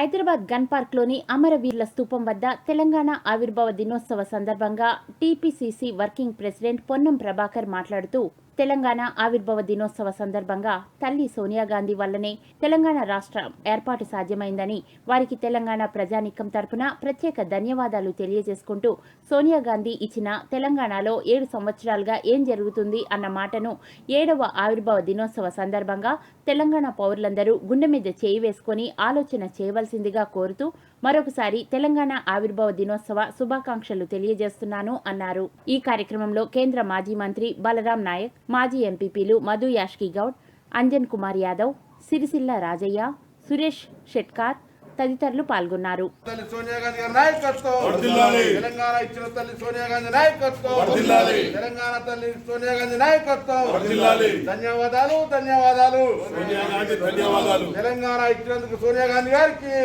Hyderabad gun పార్క్లోని అమరవీరుల స్థూపం వద్ద తెలంగాణ ఆవిర్భావ దినోత్సవ సందర్భంగా TPCC working president Ponnam Prabhakar మాట్లాడుతూ తెలంగాణ ఆవిర్భావ దినోత్సవ సందర్భంగా తల్లి సోనియా గాంధీ వల్లనే తెలంగాణ రాష్ట్రం ఏర్పాటు సాధ్యమైందని వారికి తెలంగాణ ప్రజానీకం తరపున ప్రత్యేక ధన్యవాదాలు తెలియజేసుకుంటూ సోనియా గాంధీ ఇచ్చిన తెలంగాణలో ఏడు సంవత్సరాలుగా ఏం జరుగుతుంది అన్న మాటను ఏడవ ఆవిర్భావ దినోత్సవ సందర్భంగా తెలంగాణ పౌరులందరూ గుండె మీద చేయి వేసుకొని ఆలోచన చేయవలసిందిగా కోరుతూ మరొకసారి తెలంగాణ ఆవిర్భావ దినోత్సవ శుభాకాంక్షలు తెలియజేస్తున్నాను అన్నారు. ఈ కార్యక్రమంలో కేంద్ర మాజీ మంత్రి బలరాం నాయక్ మాజీ ఎంపీపీలు మధు యాష్కి గౌడ్ అంజన్ కుమార్ యాదవ్ సిరిసిల్ల రాజయ్య సురేష్ షెట్కార్ తదితరులు పాల్గొన్నారు. తల్లి సోనియా గాంధీ గారి నాయకత్వం. వర్ధిల్లాలి. తెలంగాణ ఇచ్చిన తల్లి సోనియా గాంధీ నాయకత్వం. వర్ధిల్లాలి. తెలంగాణ తల్లి సోనియా గాంధీ నాయకత్వం. వర్ధిల్లాలి. ధన్యవాదాలు ధన్యవాదాలు. సోనియా గాంధీ ధన్యవాదాలు. తెలంగాణ ఇచ్చినందుకు సోనియా గాంధీ గారికి.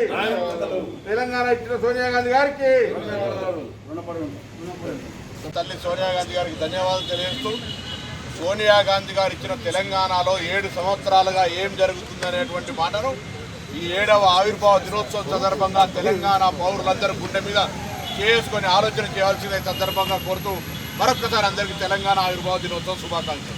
తెలంగాణ ఇచ్చిన సోనియా గాంధీ గారికి. తల్లి సోనియా గాంధీ గారికి ధన్యవాదాలు తెలియజేస్తూ సోనియా గాంధీ గారు ఇచ్చిన తెలంగాణలో ఏడు సంవత్సరాలుగా ఏం జరుగుతుంది అనేటువంటి మాటను ఈ ఏడవ ఆవిర్భావ దినోత్సవం సందర్భంగా తెలంగాణ పౌరులందరూ గుండె మీద చేసుకొని ఆలోచన చేయాల్సిన సందర్భంగా కోరుతూ మరొకసారి అందరికీ తెలంగాణ ఆవిర్భావ దినోత్సవం శుభాకాంక్షలు.